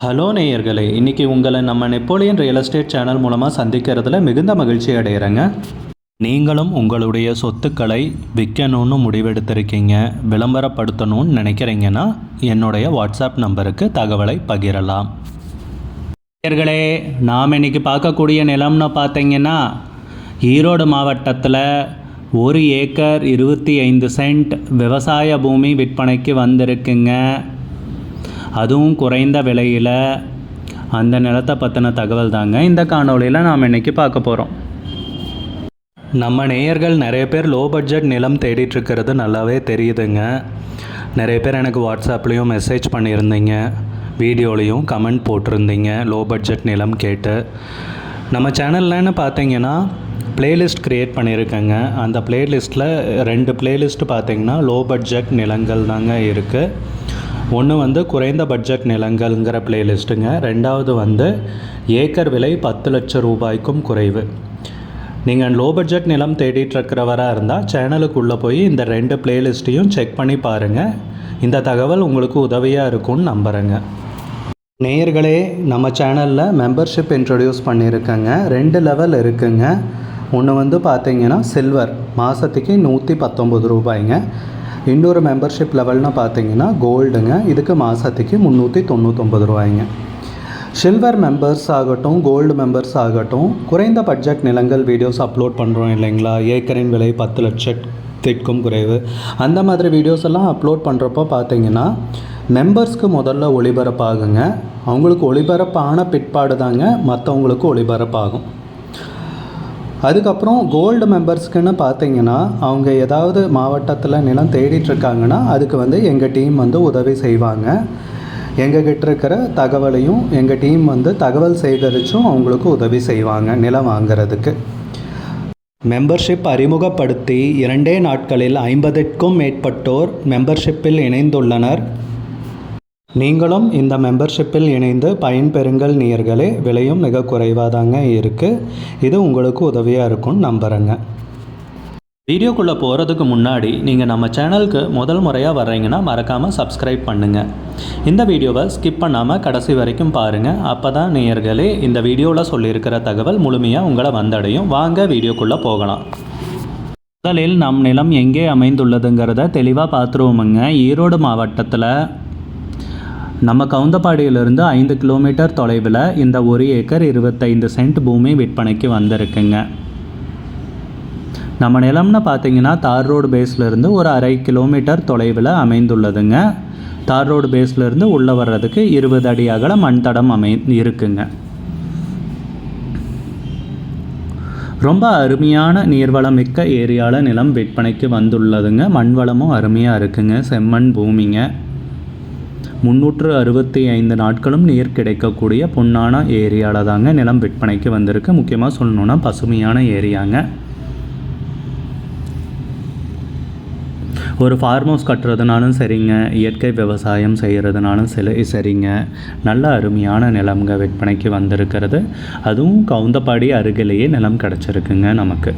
Hello நேயர்களே இன்றைக்கி உங்களை நம்ம நெப்போலியன் ரியல் எஸ்டேட் சேனல் மூலமாக சந்திக்கிறதுல மிகுந்த மகிழ்ச்சி அடைகிறேங்க நீங்களும் உங்களுடைய சொத்துக்களை விற்கணும்னு முடிவெடுத்திருக்கீங்க விளம்பரப்படுத்தணும்னு நினைக்கிறீங்கன்னா என்னுடைய வாட்ஸ்அப் நம்பருக்கு தகவலை பகிரலாம். நேயர்களே நாம் இன்னைக்கு பார்க்கக்கூடிய நிலம்னு பார்த்தீங்கன்னா ஈரோடு மாவட்டத்தில் ஒரு ஏக்கர் இருபத்தி ஐந்து சென்ட் விவசாய பூமி விற்பனைக்கு வந்திருக்குங்க. அதுவும் குறைந்த விலையில் அந்த நிலத்தை பற்றின தகவல் தாங்க இந்த காணொளியில் நாம் இன்றைக்கி பார்க்க போகிறோம் நம்ம நேயர்கள் நிறைய பேர் லோ பட்ஜெட் நிலம் தேடிட்டுருக்கிறது நல்லாவே தெரியுதுங்க. நிறைய பேர் எனக்கு வாட்ஸ்அப்லேயும் மெசேஜ் பண்ணியிருந்தீங்க. வீடியோலையும் கமெண்ட் போட்டிருந்தீங்க லோ பட்ஜெட் நிலம் கேட்டு. நம்ம சேனல்லன்னு பார்த்தீங்கன்னா பிளேலிஸ்ட் க்ரியேட் பண்ணியிருக்கேங்க. அந்த பிளேலிஸ்ட்டில் ரெண்டு பிளேலிஸ்ட் பார்த்தீங்கன்னா லோ பட்ஜெட் நிலங்கள் தாங்க இருக்குது ஒன்று வந்து குறைந்த பட்ஜெட் நிலங்கள்ங்கிற பிளேலிஸ்ட்டுங்க ரெண்டாவது வந்து ஏக்கர் விலை பத்து லட்சம் ரூபாய்க்கும் குறைவு. நீங்கள் லோ பட்ஜெட் நிலம் தேடிட்டுருக்கிறவராக இருந்தால் சேனலுக்குள்ளே போய் இந்த ரெண்டு பிளேலிஸ்ட்டையும் செக் பண்ணி பாருங்கள் இந்த தகவல் உங்களுக்கு உதவியாக இருக்கும்னு நம்புகிறேங்க நேயர்களே நம்ம சேனலில் மெம்பர்ஷிப் இன்ட்ரடியூஸ் பண்ணியிருக்கேங்க. ரெண்டு லெவல் இருக்குங்க. ஒன்று வந்து பார்த்தீங்கன்னா சில்வர் மாதத்துக்கு நூற்றி பத்தொம்பது ரூபாய்ங்க. இன்னொரு மெம்பர்ஷிப் லெவல்னு பார்த்தீங்கன்னா கோல்டுங்க இதுக்கு மாதத்துக்கு முந்நூற்றி தொண்ணூத்தொம்பது ரூபாய்ங்க. சில்வர் மெம்பர்ஸ் ஆகட்டும் கோல்டு மெம்பர்ஸ் ஆகட்டும் குறைந்த பட்ஜெட் நிலங்கள் வீடியோஸ் அப்லோட் பண்ணுறோம் இல்லைங்களா? ஏக்கரின் விலை பத்து லட்சத்திற்கும் குறைவு. அந்த மாதிரி வீடியோஸ் எல்லாம் அப்லோட் பண்ணுறப்போ பார்த்தீங்கன்னா மெம்பர்ஸ்க்கு முதல்ல ஒளிபரப்பாகுங்க. அவங்களுக்கு ஒளிபரப்பான பிற்பாடு தாங்க மற்றவங்களுக்கு ஒளிபரப்பாகும். அதுக்கப்புறம் கோல்டு மெம்பர்ஸ்க்குன்னு பார்த்தீங்கன்னா அவங்க ஏதாவது மாவட்டத்தில் நிலம் தேடிட்டுருக்காங்கன்னா அதுக்கு வந்து எங்கள் டீம் வந்து உதவி செய்வாங்க. எங்ககிட்ட இருக்கிற தகவலையும் எங்கள் டீம் வந்து தகவல் சேகரித்தும் அவங்களுக்கு உதவி செய்வாங்க நிலம் வாங்குறதுக்கு. மெம்பர்ஷிப் அறிமுகப்படுத்தி இரண்டே நாட்களில் ஐம்பதுக்கும் மேற்பட்டோர் மெம்பர்ஷிப்பில் இணைந்துள்ளனர். நீங்களும் இந்த மெம்பர்ஷிப்பில் இணைந்து பயன்பெறுங்கள் நேயர்களே. விலையும் மிக குறைவாக தாங்க இருக்குது இது உங்களுக்கு உதவியாக இருக்கும்னு நம்புகிறேங்க வீடியோக்குள்ளே போகிறதுக்கு முன்னாடி நீங்கள் நம்ம சேனலுக்கு முதல் முறையாக வர்றீங்கன்னா மறக்காமல் சப்ஸ்கிரைப் பண்ணுங்கள் இந்த வீடியோவை ஸ்கிப் பண்ணாமல் கடைசி வரைக்கும் பாருங்கள் அப்போ தான் நேயர்களே இந்த வீடியோவில் சொல்லியிருக்கிற தகவல் முழுமையாக உங்களை வந்தடையும். வாங்க வீடியோக்குள்ளே போகலாம். முதலில் நம் நிலம் எங்கே அமைந்துள்ளதுங்கிறத தெளிவாக பார்த்துருவோமுங்க. ஈரோடு மாவட்டத்தில் நம்ம கவுந்தப்பாடியிலிருந்து ஐந்து கிலோமீட்டர் தொலைவில் இந்த ஒரு ஏக்கர் இருபத்தைந்து சென்ட் பூமி விற்பனைக்கு வந்திருக்குங்க. நம்ம நிலம்னு பார்த்தீங்கன்னா தார் ரோடு பேஸ்லேருந்து ஒரு அரை கிலோமீட்டர் தொலைவில் அமைந்துள்ளதுங்க. தார் ரோடு பேஸ்லேருந்து உள்ளே வர்றதுக்கு இருபது அடி அகல மண் தடம் அமை இருக்குங்க. ரொம்ப அருமையான நீர்வளம் மிக்க ஏரியாவில் நிலம் விற்பனைக்கு வந்துள்ளதுங்க. மண் வளமும் அருமையாக இருக்குங்க. செம்மண் பூமிங்க. முந்நூற்று அறுபத்தி ஐந்து நாட்களும் நீர் கிடைக்கக்கூடிய பொன்னான ஏரியாவில் தாங்க நிலம் விற்பனைக்கு வந்திருக்கு. முக்கியமாக சொல்லணுன்னா பசுமையான ஏரியாங்க. ஒரு ஃபார்ம் ஹவுஸ் கட்டுறதுனாலும் சரிங்க இயற்கை விவசாயம் செய்கிறதுனாலும் சரி சரிங்க. நல்ல அருமையான நிலம்ங்க விற்பனைக்கு வந்திருக்கிறது. அதுவும் கவுந்தப்பாடி அருகிலேயே நிலம் கிடச்சிருக்குங்க நமக்கு.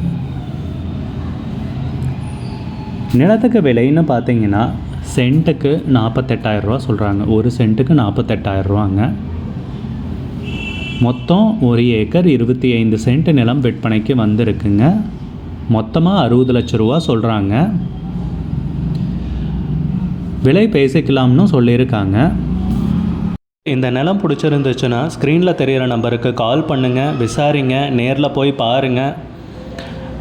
நிலத்துக்கு விலைன்னு பார்த்தீங்கன்னா சென்ட்டுக்கு நாற்பத்தெட்டாயிரரூவா சொல்கிறாங்க ஒரு சென்ட்டுக்கு நாற்பத்தெட்டாயிரரூவாங்க மொத்தம் ஒரு ஏக்கர் இருபத்தி ஐந்து சென்ட் நிலம் விற்பனைக்கு வந்திருக்குங்க. மொத்தமாக அறுபது லட்ச ரூபா சொல்கிறாங்க விலை பேசிக்கலாம்னு சொல்லியிருக்காங்க. இந்த நிலம் பிடிச்சிருந்துச்சுன்னா ஸ்க்ரீனில் தெரிகிற நம்பருக்கு கால் பண்ணுங்கள் விசாரிங்க நேரில் போய் பாருங்கள்